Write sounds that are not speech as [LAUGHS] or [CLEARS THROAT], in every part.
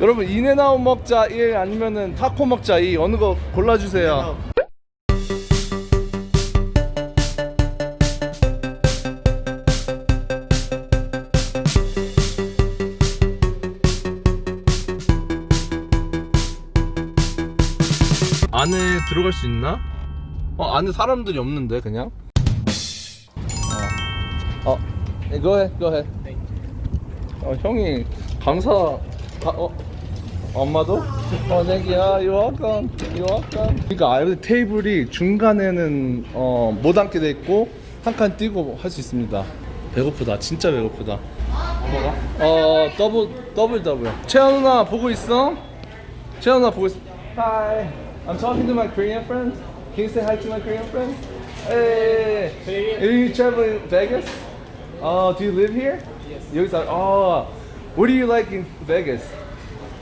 여러분 인앤아웃 먹자 1 아니면은 타코 먹자 2 어느 거 골라주세요. 안에 들어갈 수 있나? 어 안에 사람들이 없는데 그냥? 어, 어 이거 해 이거 해 어, 형이 감사 가, 어 엄마도 어 내기야 유학관 유학관 그러니까 아, 여기 테이블이 중간에는 어 못 앉게 돼 있고 한 칸 띄고 할 수 있습니다 배고프다 진짜 배고프다 뭐가 어 더블 더블 더블 채연 누나 보고 있어 채연 누나 보고 있어 Hi I'm talking to my Korean friends Can you say hi to my Korean friends Hey Are you traveling Vegas Uh, do you live here? Yes. 여기서 oh What do you like in Vegas?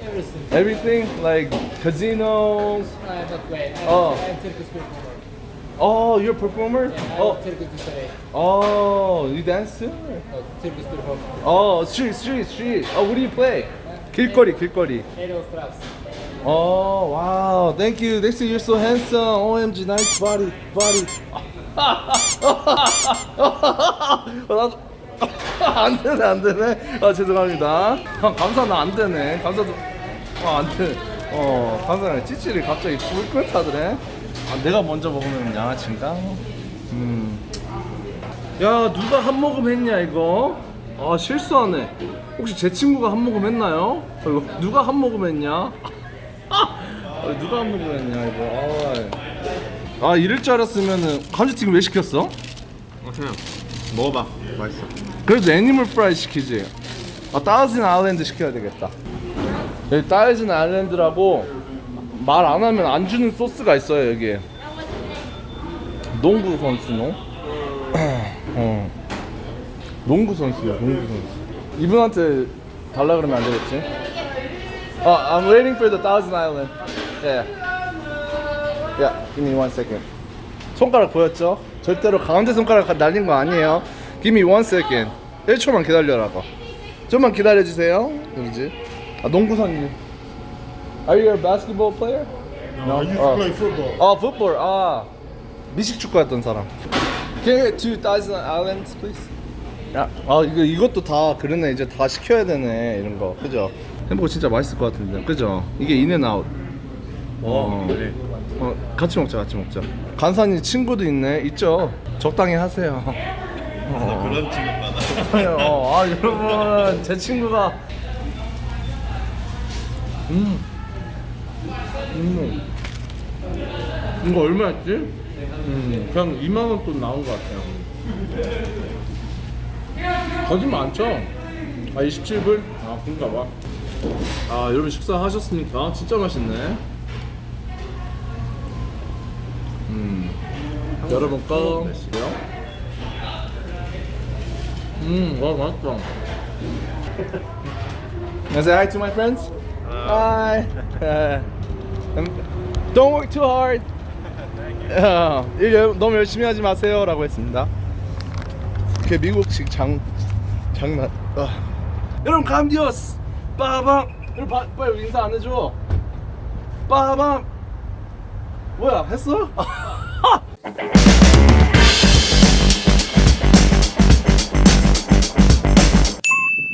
Everything. Everything like casinos. I am not playing. I'm, Oh. I'm circus performer. Oh, you're a performer. Yeah, I'm Oh, circus du Soleil. oh, you dance too? Oh, circus performer. Oh, street, street, street. Oh, what do you play? 길거리, 길거리. Adolf Strauss. Oh, wow. Thank you. Thanks you're so handsome. OMG, nice body, body. [LAUGHS] [LAUGHS] 안 되네, 안 되네. 아, 죄송합니다. 아, 감사 나 안 되네. 감사도 아, 안 돼. 어, 감사는 찌찌를 갑자기 꿀꿀 타더래. 아, 내가 먼저 먹으면 양아치인가? 음. 야, 누가 한 모금 했냐 이거? 아, 실수하네. 혹시 제 친구가 한 모금 했나요? 어, 이거 누가 한 모금 했냐? 아, [LAUGHS] 누가 한 모금 했냐 이거? 아, 아 이럴 줄 알았으면은 감자튀김 왜 시켰어? 어, 그냥 먹어봐. 맛있어. 그래도 애니멀 프라이 시키지. 아, 따진 아일랜드 시켜야 되겠다. 여기 따진 아일랜드라고 말 안 하면 안 주는 소스가 있어요 여기. 농구 선수노? [CLEARS THROAT] 어. 농구 선수요, 농구 선수. 이분한테 달라 그러면 안 되겠지? 아, I'm waiting for the Thousand Island. Yeah. Yeah, give me one second. 손가락 보였죠? 절대로 가운데 손가락 날린 거 아니에요. Give me one second. 1초만 기다려라고. 좀만 기다려 주세요. 그러지? 아, 농구선이. Are you a basketball player? No, I used to play football. 아, football. 아, 미식 축구했던 사람. Can I get two thousand islands, please? 야, 아 이거 이것도 다 그러네. 이제 다 시켜야 되네 이런 거. 그죠? 햄버거 진짜 맛있을 것 같은데. 그죠? 이게 인앤아웃. 어, 그래. 어, 같이 먹자, 같이 먹자. 간산이 친구도 있네. 있죠? 적당히 하세요. 어. 그런 친구가 어, 아 여러분 제 친구가 음, 음, 이거 얼마였지? 음, 그냥 2만 원 돈 나온 것 같아요. 거짓말 안 쳐. 아 27불? 아 그런가 봐. 아 여러분 식사하셨습니까? 진짜 맛있네. 음, 여러분 거 냈어요? 음, 와 맛있다. [LAUGHS] I say hi to my friends? Hi. Um, [LAUGHS] don't work too hard. 어, [LAUGHS] 일 열- 너무 열심히 하지 마세요라고 했습니다. 그게 미국식 장 장난. 어. 여러분 감디오스. 빠밤. 여러분 바, 빨리 인사 안 해줘. 빠밤. 뭐야 했어?